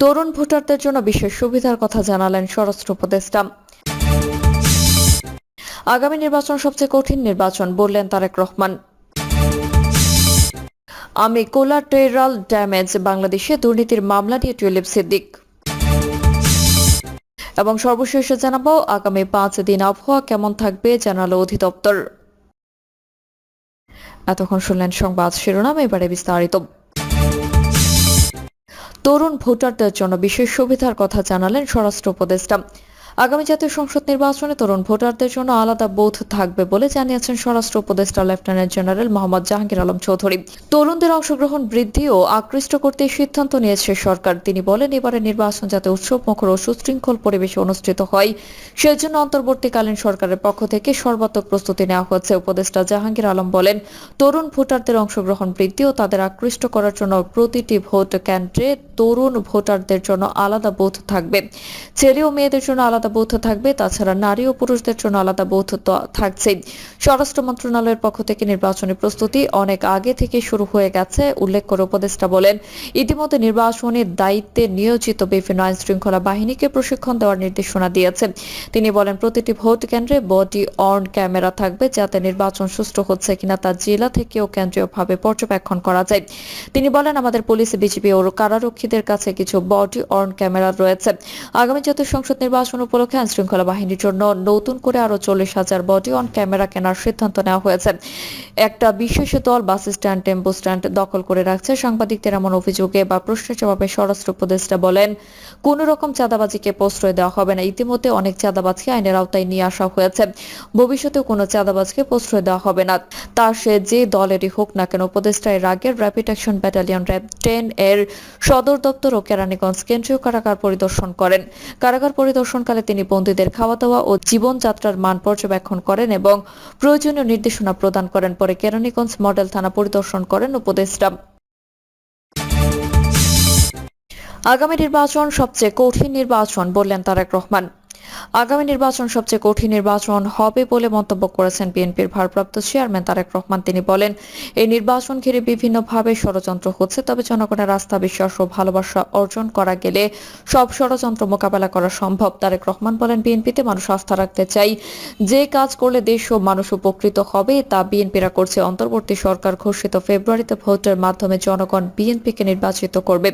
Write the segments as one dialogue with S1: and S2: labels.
S1: তরুণ ভোটারদের জন্য বিশেষ সুবিধার কথা জানালেন স্বরাষ্ট্র উপদেষ্টা। আগামী নির্বাচন সবচেয়ে কঠিন নির্বাচন বললেন তারেক রহমান। আমি কোলাটেরাল ড্যামেজ, বাংলাদেশে দুর্নীতির মামলা নিয়ে টিউলিপ সিদ্দিক। এবং সর্বশেষে জানাব, আগামী পাঁচ দিন আবহাওয়া কেমন থাকবে জানালো অধিদপ্তর। এতক্ষণ শুনলেন সংবাদ শিরোনাম, এবারে বিস্তারিত। তরুণ ভোটারদের জন্য বিশেষ সুবিধার কথা জানালেন স্বরাষ্ট্র উপদেষ্টা। আগামী জাতীয় সংসদ নির্বাচনে তরুণ ভোটারদের জন্য আলাদা বোধ থাকবে বলে জানিয়েছেন স্বরাষ্ট্র উপদেষ্টা লেফটেন্যান্ট জেনারেল মোহাম্মদ জাহাঙ্গীর আলম চৌধুরী। তরুণদের অংশগ্রহণ বৃদ্ধি ও আকৃষ্ট করতে সিদ্ধান্ত নিয়েছে সরকার। তিনি বলেন, এবারে নির্বাচন যাতে উৎসব, মুখর ও সুশৃঙ্খল পরিবেশে অনুষ্ঠিত হয়, সেজন্য অন্তর্বর্তীকালীন সরকারের পক্ষ থেকে সর্বাত্মক প্রস্তুতি নেওয়া হয়েছে। উপদেষ্টা জাহাঙ্গীর আলম বলেন, তরুণ ভোটারদের অংশগ্রহণ বৃদ্ধি ও তাদের আকৃষ্ট করার জন্য প্রতিটি ভোট কেন্দ্রে তরুণ ভোটারদের জন্য আলাদা বুথ থাকবে। ছেলে ও মেয়েদের জন্য আলাদা বুথ থাকবে, তাছাড়া নারী ও পুরুষদের জন্য আলাদা বুথ তো থাকছেই। স্বরাষ্ট্র মন্ত্রণালয়ের পক্ষ থেকে নির্বাচনী প্রস্তুতি অনেক আগে থেকে শুরু হয়ে গেছে, উল্লেখ করে উপদেষ্টা বলেন। ইতিমধ্যে নির্বাচনের দায়িত্বে নিয়োজিত বিভিন্ন আইন শৃঙ্খলা বাহিনীকে প্রশিক্ষণ দেওয়ার নির্দেশনা দিয়েছে। তিনি বলেন, প্রতিটি ভোট কেন্দ্রে বডি অন ক্যামেরা থাকবে যাতে নির্বাচন সুষ্ঠু হচ্ছে কিনা তা জেলা থেকেও কেন্দ্রীয়ভাবে পর্যবেক্ষণ করা যায়। তিনি বলেন, আমাদের পুলিশ, বিজিবি ও কারারক্ষীদের কাছে কিছু বডি অন ক্যামেরা রয়েছে। আগামী জাতীয় সংসদ নির্বাচন উপলক্ষে আইন শৃঙ্খলা বাহিনীর জন্য নতুন করে আরও চল্লিশ হাজার বডি অন ক্যামেরা কেনার সিদ্ধান্ত নেওয়া হয়েছে। একটা বিশেষ দল বাস স্ট্যান্ড, টেম্পো স্ট্যান্ড দখল করে রাখছে। সাংবাদিকদের এমন অভিযোগে বা প্রশ্নের জবাবে স্বরাষ্ট্র উপদেষ্টা বলেন, কোন রকম চাঁদাবাজিকে প্রশ্রয় দেওয়া হবে না। ইতিমধ্যে অনেক চাঁদাবাজকে আইনের আওতায় নিয়ে আসা হয়েছে। ভবিষ্যতেও কোনো চাঁদাবাজকে প্রশ্রয় দেওয়া হবে না। তা সে যে দলেরই হোক না কেন, উপদেষ্টা এর আগে rapid action battalion RAB ten এর সদর দপ্তর ও কেরানীগঞ্জ কেন্দ্রীয় কারাগার পরিদর্শন করেন। কারাগার পরিদর্শনকালে তিনি বন্দীদের খাওয়া দাওয়া ও জীবনযাত্রার মান পর্যবেক্ষণ করেন এবং প্রয়োজনীয় নির্দেশনা প্রদান করেন। পরে কেরানীগঞ্জ মডেল থানা পরিদর্শন করেন উপদেষ্টা। আগামী নির্বাচন সবচেয়ে কঠিন নির্বাচন বললেন তারেক রহমান। আগামী নির্বাচন সবচেয়ে কঠিন নির্বাচন হবে বলে মন্তব্য করেছেন বিএনপির ভারপ্রাপ্ত চেয়ারম্যান তারেক রহমান। তিনি বলেন, এই নির্বাচন ঘিরে বিভিন্নভাবে ষড়যন্ত্র হচ্ছে, তবে জনগণের আস্থা, বিশ্বাস ও ভালোবাসা অর্জন করা গেলে সব ষড়যন্ত্র মোকাবেলা করা সম্ভব। তারেক রহমান বলেন, বিএনপিতে মানুষ আস্থা রাখতে চাই। যে কাজ করলে দেশ ও মানুষ উপকৃত হবে, তা বিএনপিরা করছে। অন্তর্বর্তী সরকার ঘোষিত ফেব্রুয়ারিতে ভোটের মাধ্যমে জনগণ বিএনপিকে নির্বাচিত করবে।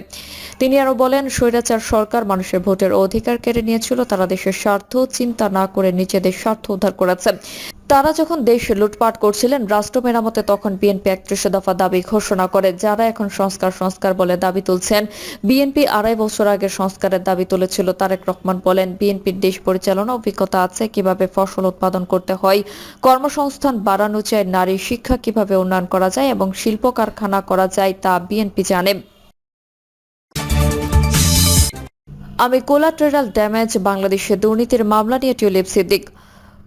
S1: তিনি আরও বলেন, স্বৈরাচার সরকার মানুষের ভোটের অধিকার কেড়ে নিয়েছিল, তারা দেশের স্বার্থ চিন্তা না করে নিজেদের স্বার্থ উদ্ধার করেছে। তারা যখন দেশ লুটপাট করছিলেন, রাষ্ট্র মেরামতে তখন বিএনপি একত্রিশ দফা দাবি ঘোষণা করে, যারা এখন সংস্কার সংস্কার বলে দাবি তুলছেন। বিএনপি আড়াই বছর আগে সংস্কারের দাবি তুলেছিল, তারেক রহমান বলেন বিএনপির দেশ পরিচালনা অভিজ্ঞতা আছে, কীভাবে ফসল উৎপাদন করতে হয়, কর্মসংস্থান বাড়ানো যায়, নারী শিক্ষা কীভাবে উন্নয়ন করা যায় এবং শিল্প কারখানা করা যায় তা বিএনপি জানে। আমি কোলাটেরাল ড্যামেজ বাংলাদেশে দুর্নীতির মামলা নিয়ে টিউলিপ সিদ্দিক।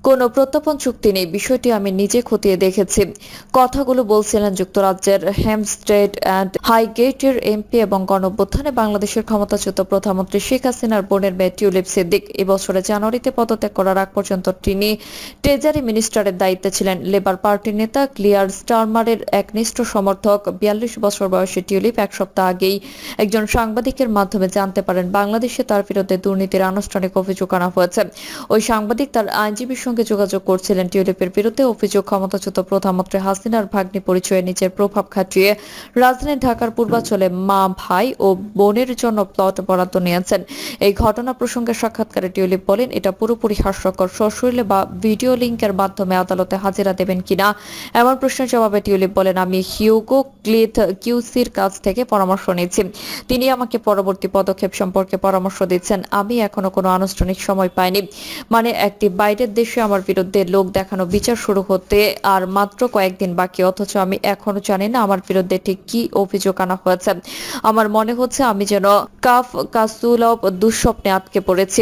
S1: কোনো প্রত্যর্পণ চুক্তি নেই। বিষয়টি আমি নিজে খতিয়ে দেখেছি। কথাগুলো বলছিলেন যুক্তরাজ্যের হ্যামস্টেড অ্যান্ড হাইগেটের এমপি এবং গণঅভ্যুত্থানে বাংলাদেশের ক্ষমতাচ্যুত প্রধানমন্ত্রী শেখ হাসিনার বোনের মেয়ে টিউলিপ সিদ্দিক এবছরে জানুয়ারিতে পদত্যাগ করার আগ পর্যন্ত তিনি ট্রেজারি মিনিস্টারের দায়িত্বে ছিলেন। লেবার পার্টির নেতা ক্লিয়ার স্টারমারের একনিষ্ঠ সমর্থক বিয়াল্লিশ বছর বয়সী টিউলিপ এক সপ্তাহ আগেই একজন সাংবাদিকের মাধ্যমে জানতে পারেন, বাংলাদেশে তার বিরুদ্ধে দুর্নীতির আনুষ্ঠানিক অভিযোগ আনা হয়েছে। ওই সাংবাদিক তার আইনজীবীর সঙ্গে যোগাযোগ করছিলেন টিউলিপের বিরুদ্ধে অভিযোগ ক্ষমতাচ্যুত প্রধানমন্ত্রী হাসিনার ভাগ্নি পরিচয়ে নিজের প্রভাব খাটিয়ে রাজধানী ঢাকার পূর্বাঞ্চলে মা, ভাই ও বোনের জন্য প্লট বরাদ্দ নিয়েছেন। এই ঘটনা প্রসঙ্গে সাক্ষাৎকারে টিউলিপ বলেন, এটা পুরোপুরি হাস্যকর, সশরীরে বা ভিডিও লিঙ্কের মাধ্যমে আদালতে হাজিরা দেবেন কিনা এমন প্রশ্নের জবাবে টিউলিপ বলেন, আমি হিউগো ক্লিথ কিউসির কাছ থেকে পরামর্শ নিয়েছি। তিনি আমাকে পরবর্তী পদক্ষেপ সম্পর্কে পরামর্শ দিচ্ছেন। আমি এখনও কোনো আনুষ্ঠানিক সময় পাইনি। মানে একটি বাইরের দেশে আমার বিরুদ্ধে লোক দেখানো বিচার শুরু হতে আর মাত্র কয়েকদিন বাকি, অথচ আমি এখনও জানি না আমার বিরুদ্ধে ঠিক কি অভিযোগ আনা হয়েছে। আমার মনে হচ্ছে আমি যেন কাফ কাসুলভ দুঃস্বপ্নে আটকে পড়েছি।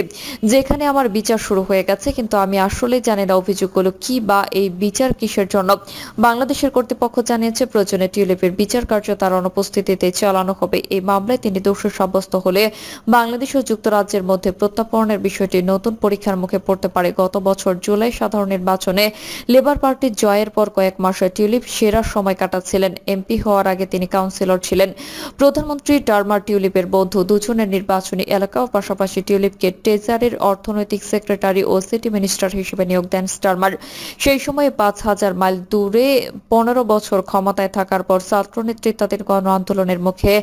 S1: যেখানে আমার বিচার শুরু হয়ে গেছে, কিন্তু আমি আসলে জানি না অভিযোগগুলো কি বা এই বিচার কিসের জন্য। বাংলাদেশের কর্তৃপক্ষ জানিয়েছে, প্রয়োজনে টিউলিপের বিচার কার্য তার অনুপস্থিতিতে চালানো হবে। এই মামলায় তিনি দোষী সাব্যস্ত হলে বাংলাদেশ ও যুক্তরাজ্যের মধ্যে প্রত্যাপনের বিষয়টি নতুন পরীক্ষার মুখে পড়তে পারে। গত বছর জুলাই সাধারণ নির্বাচনে লেবার পার্টির জয়ের পর কয়েক মাসে টিউলিপ সেরা সময় কাটাচ্ছিলেন এমপি হওয়ার আগে তিনি কাউন্সিলর ছিলেন। প্রধানমন্ত্রী ডারমার টিউলিপের বন্ধু দুজনের নির্বাচনী এলাকা ও পাশাপাশি টিউলিপকে ট্রেজারের অর্থনৈতিক সেক্রেটারি ও সিটি মিনিস্টার হিসেবে নিয়োগ দেন স্টারমার। সেই সময়ে পাঁচ হাজার মাইল দূরে পনেরো বছর ক্ষমতায় থাকার পর ছাত্র নেতৃত্বাধীন গণ আন্দোলনের মুখে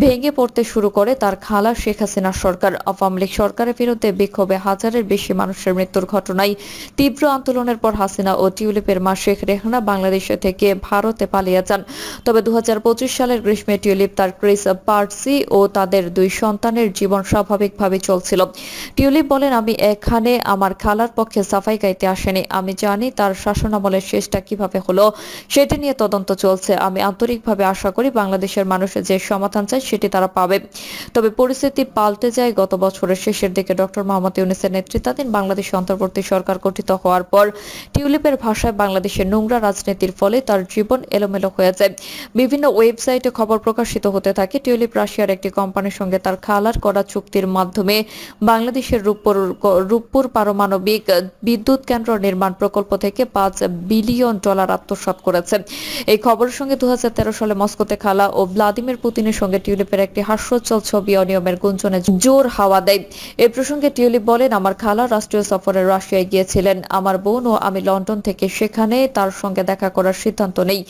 S1: ভেঙে পড়তে শুরু করে তার খালা শেখ হাসিনার সরকার। আওয়ামী লীগ সরকারের বিরুদ্ধে বিক্ষোভে হাজারের বেশি মানুষের মৃত্যুর ঘটনায় তীব্র আন্দোলনের পর হাসিনা ও টিউলিপের মা শেখ রেহানা বাংলাদেশ থেকে ভারতে পালিয়ে যান। তবে দু সালের গ্রীষ্মে টিউলিপ তার ক্রিস পার্সি ও তাদের দুই সন্তানের জীবন স্বাভাবিকভাবে চলছিল। টিউলিপ বলেন, আমি এখানে আমার খালার পক্ষে সাফাই গাইতে আসেনি। আমি জানি তার শাসনামলের শেষটা কীভাবে হলো, সেটি নিয়ে তদন্ত চলছে। আমি আন্তরিকভাবে আশা করি বাংলাদেশের মানুষের যে সমাধান চায় সেটি তারা পাবে। তবে পরিস্থিতি পাল্টে যায় গত বছরের শেষের দিকে। ডক্টর মোহাম্মদ ইউনিসের নেতৃত্বাধীন বাংলাদেশ অন্তর্বর্তী সরকার গঠিত হওয়ার পর টিউলিপের ভাষায় বাংলাদেশের নোংরা রাজনীতির ফলে তার জীবন এলোমেলো হয়ে যায়। বিভিন্ন ওয়েবসাইটে খবর প্রকাশিত হতে থাকে, টিউলিপ রাশিয়ার একটি কোম্পানির সঙ্গে তার খালার করা চুক্তির মাধ্যমে বাংলাদেশের রূপপুর রূপপুর পারমাণবিক বিদ্যুৎ কেন্দ্র নির্মাণ প্রকল্প থেকে পাঁচ বিলিয়ন ডলার আত্মসাৎ করেছে। এই খবরের সঙ্গে দু হাজার তেরো সালে মস্কোতে খালা ও ভ্লাদিমির পুতিনের সঙ্গে টিউলিপের একটি হাস্যোজ্জ্বল ছবি অনিয়মের গুঞ্জনে জোর হাওয়া দেয়। এ প্রসঙ্গে টিউলিপ বলেন, আমার খালা রাষ্ট্রীয় সফরে রাশিয়ায় গিয়েছিলেন আমার বোন ও আমি লন্ডন থেকে সেখানে, তার সঙ্গে দেখা করার সিদ্ধান্ত নেই।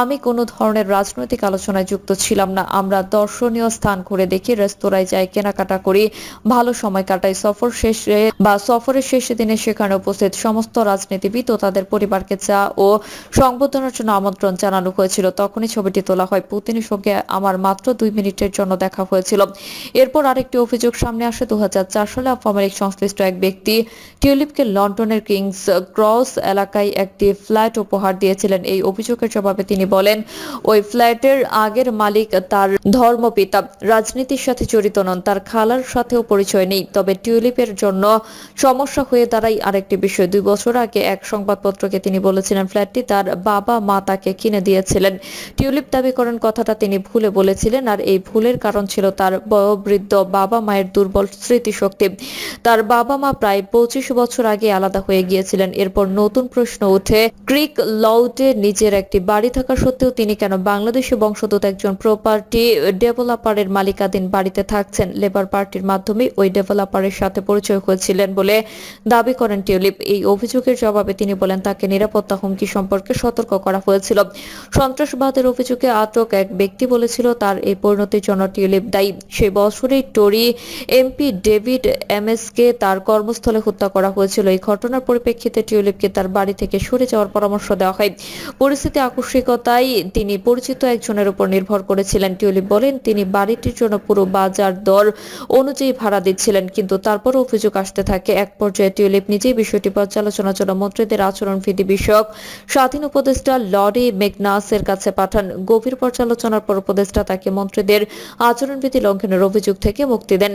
S1: আমি কোনো ধরনের রাজনৈতিক আলোচনায় যুক্ত ছিলাম না। আমরা দর্শনীয় স্থান ঘুরে দেখি, রেস্তোরাঁয় যাই, কেনাকাটা করি, ভালো সময় কাটাই। সফর শেষে বা সফরের শেষ দিনে সেখানে উপস্থিত সমস্ত রাজনীতিবিদ ও তাদের পরিবারকে চা ও সংবর্ধনার জন্য আমন্ত্রণ জানানো হয়েছিল। তখনই ছবিটি তোলা হয়। পুতিনের সঙ্গে আমার মাত্র দুই মিনিটের জন্য দেখা হয়েছিল। এরপর আরেকটি অভিযোগ সামনে আসে। দু সালে আওয়ামী লীগ সংশ্লিষ্ট এক ব্যক্তি টিউলিপকে লন্ডনের কিংস ক্রস এলাকায় একটি ফ্ল্যাট উপহার দিয়েছিলেন। এই অভিযোগের জবাবে তিনি বলেন, ওই ফ্ল্যাটের আগের মালিক তার ধর্মপিতা। রাজনীতির সাথে জড়িত নন, তার খালার সাথেও পরিচয় নেই। তবে টিউলিপের জন্য সমস্যা হয়ে দাঁড়ায় আরেকটি বিষয়। দুই বছর আগে এক সংবাদপত্রকে তিনি বলেছিলেন, ফ্ল্যাটটি তার বাবা মা তাকে কিনে দিয়েছিলেন। টিউলিপ দাবি করেন, কথাটা তিনি ভুলে বলেছিলেন আর এই ভুলের কারণ ছিল তার বয়োবৃদ্ধ বাবা মায়ের দুর্বল স্মৃতিশক্তি। তার বাবা মা প্রায় পঁচিশ বছর আগে আলাদা হয়ে গিয়েছিলেন। এরপর নতুন প্রশ্ন ওঠে ক্রিক লউটে নিজের একটি বাড়ি থাকা সত্ত্বেও তিনি কেন বাংলাদেশি বংশোদ্ভূত একজন প্রপার্টি ডেভেলপারের মালিকাধীন বাড়িতে থাকছেন? লেবার পার্টির মাধ্যমে ওই ডেভেলপারের সাথে পরিচয় হয়েছিলেন বলে দাবি করেন টিউলিপ। এই অভিযোগের জবাবে তিনি বলেন, তাকে নিরাপত্তা হুমকি সম্পর্কে সতর্ক করা হয়েছিল। সন্ত্রাসবাদের অভিযোগে আটক এক ব্যক্তি বলেছিল, তার এই পরিণতির জন্য টিউলিপ দায়ী। সেই বছরেই টরি এমপি ডেভিড এমএসকে তার কর্মস্থলে হত্যা করা হয়েছিল। এই ঘটনার পরিপ্রেক্ষিতে টিউলিপকে তার বাড়ি থেকে সরে যাওয়ার পরামর্শ দেওয়া হয়। পরিস্থিতি আকস্মিকতায় তিনি পরিচিত একজনের উপর নির্ভর করেছিলেন। টিউলিপ বলেন, তিনি বাড়িটির জন্য পুরো বাজার দর অনুযায়ী ভাড়া দিচ্ছিলেন, কিন্তু তারপর অভিযোগ আসতে থাকে। এক পর্যায়ে টিউলিপ নিজেই বিষয়টি পর্যালোচনার জন্য মন্ত্রীদের আচরণবিধি বিষয়ক স্বাধীন উপদেষ্টা লরি মেগনাসের কাছে পাঠান। গভীর পর্যালোচনার পর উপদেষ্টা তাকে মন্ত্রীদের আচরণবিধি লঙ্ঘনের অভিযোগ থেকে মুক্তি দেন।